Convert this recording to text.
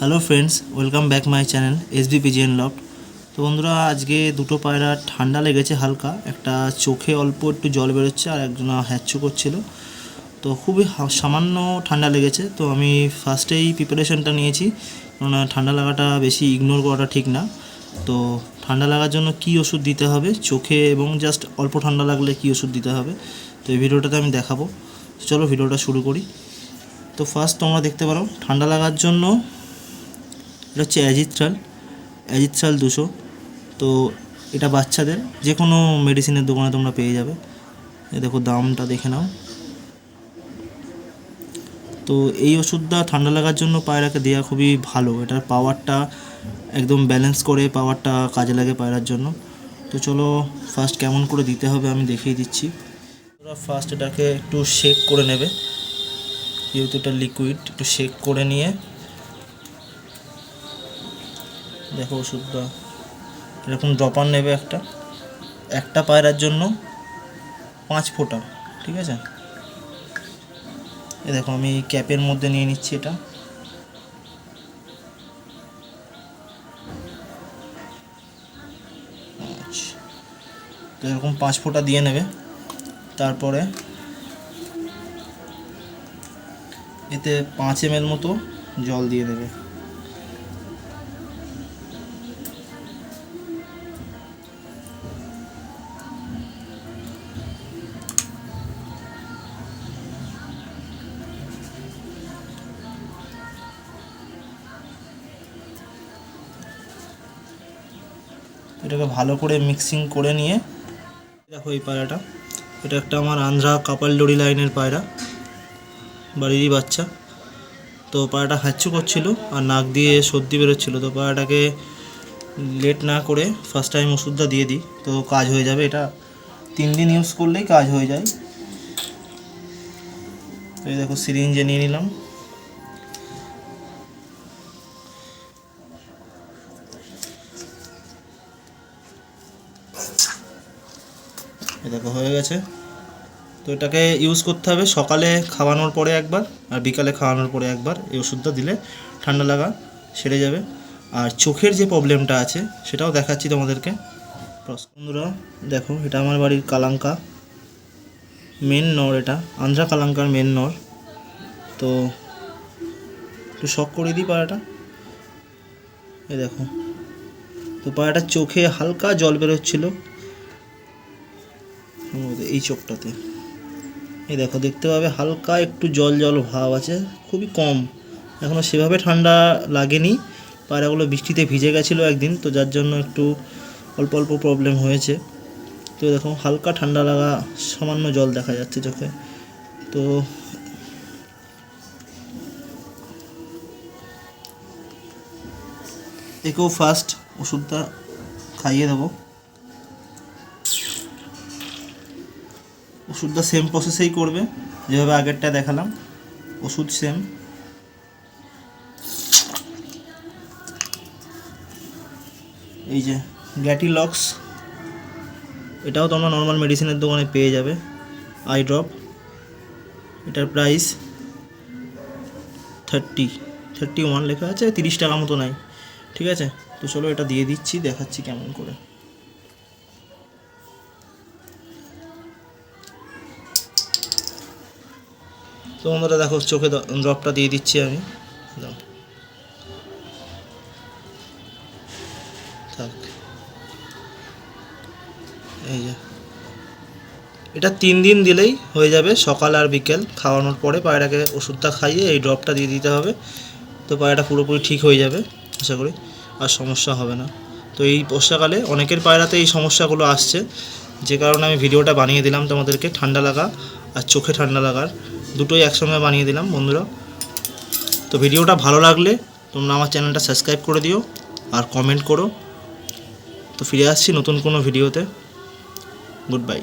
Hello friends welcome back my channel S B পিজিএন লফট তো বন্ধুরা, আজকে দুটো পায়রা ঠান্ডা লেগেছে হালকা। একটা চোখে অল্প একটু জল বেরোচ্ছে আর একজন হ্যাচ্ছু করছিল। তো খুবই সামান্য ঠান্ডা লেগেছে। তো আমি ফার্স্টেই প্রিপারেশনটা নিয়েছি, কেননা ঠান্ডা লাগাটা বেশি ইগনোর করাটা ঠিক না। তো ঠান্ডা লাগার জন্য কি ওষুধ দিতে হবে, চোখে এবং জাস্ট অল্প ঠান্ডা লাগলে কি ওষুধ দিতে হবে, তো এই ভিডিওটাতে আমি দেখাবো। চলো ভিডিওটা শুরু করি। তো ফার্স্ট তোমরা দেখতে পারো, ঠান্ডা লাগার জন্য এটা হচ্ছে অ্যাজিথ্রাল অ্যাজিথ্রাল দুশো। তো এটা বাচ্চাদের যে কোনো মেডিসিনের দোকানে তোমরা পেয়ে যাবে। দেখো দামটা দেখে নাও। তো এই ওষুধটা ঠান্ডা লাগার জন্য পায়রাকে দেওয়া খুবই ভালো। এটার পাওয়ারটা একদম ব্যালেন্স করে পাওয়ারটা কাজে লাগে পায়রার জন্য। তো চলো ফার্স্ট কেমন করে দিতে হবে আমি দেখিয়ে দিচ্ছি। ওরা ফার্স্ট এটাকে একটু শেক করে নেবে। যেহেতু এটা লিকুইড একটু শেক করে নিয়ে দেখো ওষুধটা। এরকম ড্রপার নেবে একটা। একটা পায়রার জন্য পাঁচ ফোঁটা, ঠিক আছে? এ দেখো, আমি ক্যাপের মধ্যে নিয়ে নিচ্ছি এটা। তো এরকম পাঁচ ফোঁটা দিয়ে নেবে। তারপরে এতে পাঁচ এম মতো জল দিয়ে দেবে। এটাকে ভালো করে মিক্সিং করে নিয়ে, দেখো এই পায়রাটা। এটা একটা আমার আন্ধ্রা কাপালডোরি লাইনের পায়রা, বাড়িরই বাচ্চা। তো পায়রাটা হাঁচু করছিল আর নাক দিয়ে সর্দি বেরোচ্ছিলো। তো পায়রাটাকে লেট না করে ফার্স্ট টাইম ওষুধটা দিয়ে দিই, তো কাজ হয়ে যাবে। এটা তিন দিন ইউজ করলেই কাজ হয়ে যায়। তো এই দেখো সিরিঞ্জে নিয়ে নিলাম। দেখো, হয়ে গেছে। তো এটাকে ইউজ করতে হবে সকালে খাওয়ানোর পরে একবার আর বিকালে খাওয়ানোর পরে একবার। এই ওষুধটা দিলে ঠান্ডা লাগা সেরে যাবে। আর চোখের যে প্রবলেমটা আছে, সেটাও দেখাচ্ছি তোমাদেরকে। বন্ধুরা, দেখো, এটা আমার বাড়ির কালাঙ্কা। মেন নর এটা। আন্ধ্রা কালাঙ্কার মেন নর। তো একটু শখ করে দিই পাড়াটা। এই দেখো। তো পাড়াটার চোখে হালকা জল বেরোচ্ছিল। এই চোখটাতে। এই দেখো, দেখতে পাবে হালকা একটু জল জল ভাব আছে, খুবই কম। এখনও সেভাবে ঠান্ডা লাগেনি, পায়রাগুলো বৃষ্টিতে ভিজে গেছিল একদিন, তো যার জন্য একটু অল্প অল্প প্রবলেম হয়েছে। তো দেখো, হালকা ঠান্ডা লাগা সামান্য জল দেখা যাচ্ছে চোখে। তো একেও ফার্স্ট ওষুধটা খাইয়ে দেবো। ওষুধটা সেম প্রসেসেই করবে, যেভাবে আগেরটা দেখালাম। ওষুধ সেম এই যে গ্যাটিলক্স এটাও তোমরা নর্মাল মেডিসিনের দোকানে পেয়ে যাবে। আই ড্রপ এটার প্রাইস থার্টি থার্টি ওয়ান লেখা আছে, তিরিশ টাকা মতো নাই, ঠিক আছে? তো চলো এটা দিয়ে দিচ্ছি, দেখাচ্ছি কেমন করে। তো বন্ধুরা দেখো, চোখে ড্রপটা দিয়ে দিচ্ছি আমি। এটা তিন দিন দিলেই হয়ে যাবে, সকাল আর বিকেল। খাওয়ানোর পরে পায়রাকে ওষুধটা খাইয়ে এই ড্রপটা দিয়ে দিতে হবে। তো পায়রাটা পুরোপুরি ঠিক হয়ে যাবে, আশা করি। আর সমস্যা হবে না। তো এই বর্ষাকালে অনেকের পায়রাতে এই সমস্যাগুলো আসছে। যে কারণে আমি ভিডিওটা বানিয়ে দিলাম তোমাদেরকে, ঠান্ডা লাগা আর চোখে ঠান্ডা লাগার। দুটোই একসঙ্গে বানিয়ে দিলাম বন্ধুরা। তো ভিডিওটা ভালো লাগলে তোমরা আমার চ্যানেলটা সাবস্ক্রাইব করে দিও আর কমেন্ট করো। তো ফিরে আসছি নতুন কোনো ভিডিওতে। Good bye.